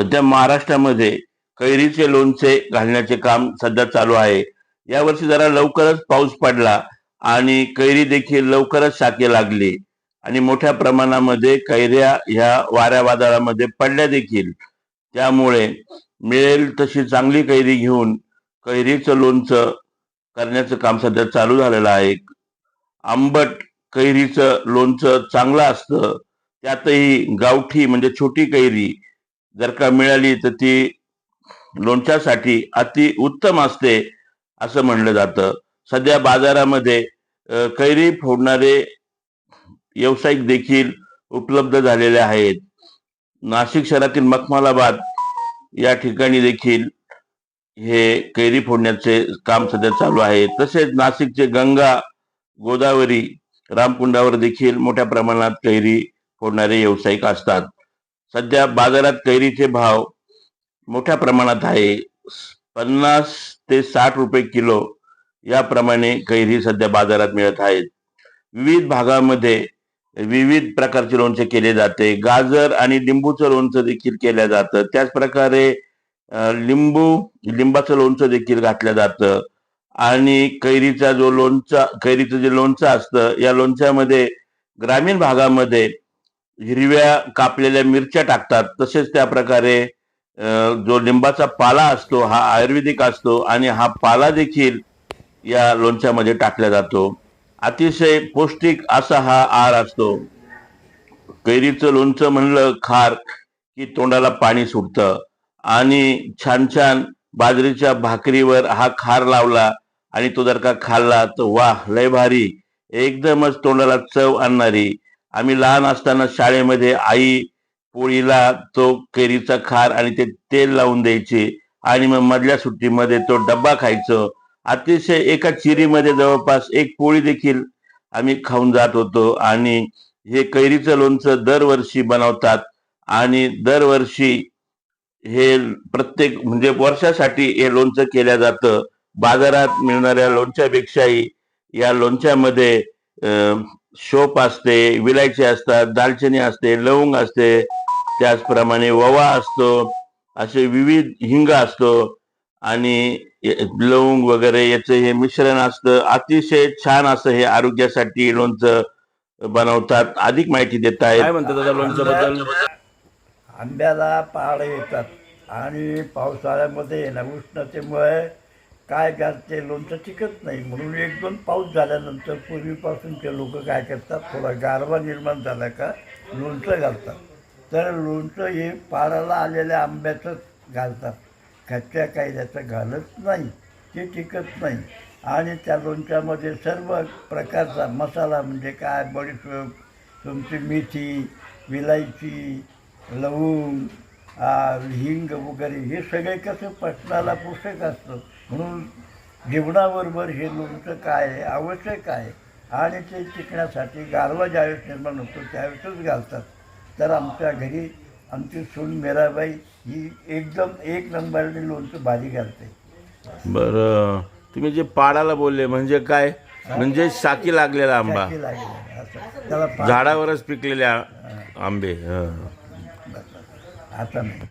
सध्या महाराष्ट्रामध्ये कैरीचे लोणचे घालण्याचे काम सध्या चालू आहे. यावर्षी जरा लवकरच पाऊस पडला आणि कैरी देखील लवकरच शाके लागली. आणि मोठ्या प्रमाणामध्ये कैऱ्या ह्या वाऱ्या वादळामध्ये पडल्या देखील. त्यामुळे मिळेल तशी चांगली कैरी घेऊन कैरीचं लोणचं करण्याचं काम सध्या चालू झालेलं आहे. आंबट कैरीचं लोणचं चांगलं असतं. त्यातही गावठी म्हणजे छोटी कैरी जर का मिळाली तर ती लोणच्यासाठी अति उत्तम असते असं म्हणलं जातं. सध्या बाजारामध्ये कैरी फोडणारे व्यावसायिक देखील उपलब्ध झालेले आहेत. नाशिक शहरातील मखमालाबाद या ठिकाणी देखील हे कैरी फोडण्याचे काम सध्या चालू आहे. तसेच नाशिकचे गंगा गोदावरी रामकुंडावर देखील मोठ्या प्रमाणात कैरी फोडणारे व्यावसायिक असतात. सध्या बाजारात कैरीचे भाव मोठ्या प्रमाणात आहे. पन्नास ते साठ रुपये किलो याप्रमाणे कैरी सध्या बाजारात मिळत आहेत. विविध भागामध्ये विविध प्रकारचे लोणचे केले जाते. गाजर आणि लिंबूचं लोणचं देखील केलं जातं. त्याच प्रकारे लिंबू लिंबाचं लोणचं देखील घातलं जातं. आणि कैरीचा जो लोणचा कैरीचं जे लोणचं असतं या लोणच्यामध्ये ग्रामीण भागामध्ये हिरव्या कापलेल्या मिरच्या टाकतात. तसेच त्या प्रकारे जो लिंबाचा पाला असतो हा आयुर्वेदिक असतो आणि हा पाला देखील या लोणच्यामध्ये टाकला जातो. अतिशय पौष्टिक असा हा आहार असतो. कैरीचं लोणचं म्हणलं खार की तोंडाला पाणी सुटतं आणि छान छान बाजरीच्या भाकरीवर हा खार लावला आणि तो जर का खाल्ला तर वाह लय भारी. एकदमच तोंडाला चव आणणारी आम्ही लहान असताना शाळेमध्ये आई पोळीला तो कैरीचा खार आणि ते तेल लावून द्यायचे. आणि मग मधल्या सुट्टीमध्ये तो डब्बा खायचं. अतिशय एका चिरीमध्ये जवळपास एक पोळी देखील आम्ही खाऊन जात होतो. आणि हे कैरीचं लोणचं दरवर्षी बनवतात. आणि दरवर्षी हे प्रत्येक म्हणजे वर्षासाठी हे लोणचं केलं जातं. बाजारात मिळणाऱ्या लोणच्यापेक्षाही या लोणच्यामध्ये शोप असते विलायची असतात दालचिनी असते लवंग असते त्याचप्रमाणे ववा असतो असे विविध हिंग असतो आणि लवंग वगैरे याचं हे मिश्रण असतं. अतिशय छान असं हे आरोग्यासाठी लोणचं बनवतात. अधिक माहिती देत आहेत. काय म्हणतात दादा लोणचं बद्दल आंब्याला पाड येतात आणि पावसाळ्यामध्ये आहे ना उष्णतेमुळे काय करते लोणचं टिकत नाही. म्हणून एक दोन पाऊस झाल्यानंतर पूर्वीपासूनचे लोक काय करतात थोडा गारवा निर्माण झाला का लोणचं घालतात. तर लोणचं हे पाराला आलेल्या आंब्याचंच घालतात. कच्च्या त्याचं घालत नाही. ते टिकत नाही. आणि त्या लोणच्यामध्ये सर्व प्रकारचा मसाला म्हणजे काय बडीशोप तुमची मेथी विलायची लवंग हिंग वगैरे हे सगळे कसं पचनाला पोषक असतं. म्हणून जेवणाबरोबर हे लोणचं काय आहे आवश्यक आहे. आणि ते टिकण्यासाठी गारवा ज्यावेळेस निर्माण होतो त्यावेळेसच घालतात. तर आमच्या घरी आमची सून मीराबाई ही एकदम एक नंबरने लोणचं भारी घालते. बर. तुम्ही जे पाडाला बोलले म्हणजे काय? म्हणजे शाकी लागलेला आंबा. शाकी लागली असं. त्याला पा- झाडावरच पिकलेले आ- आंबे हं. आता नाही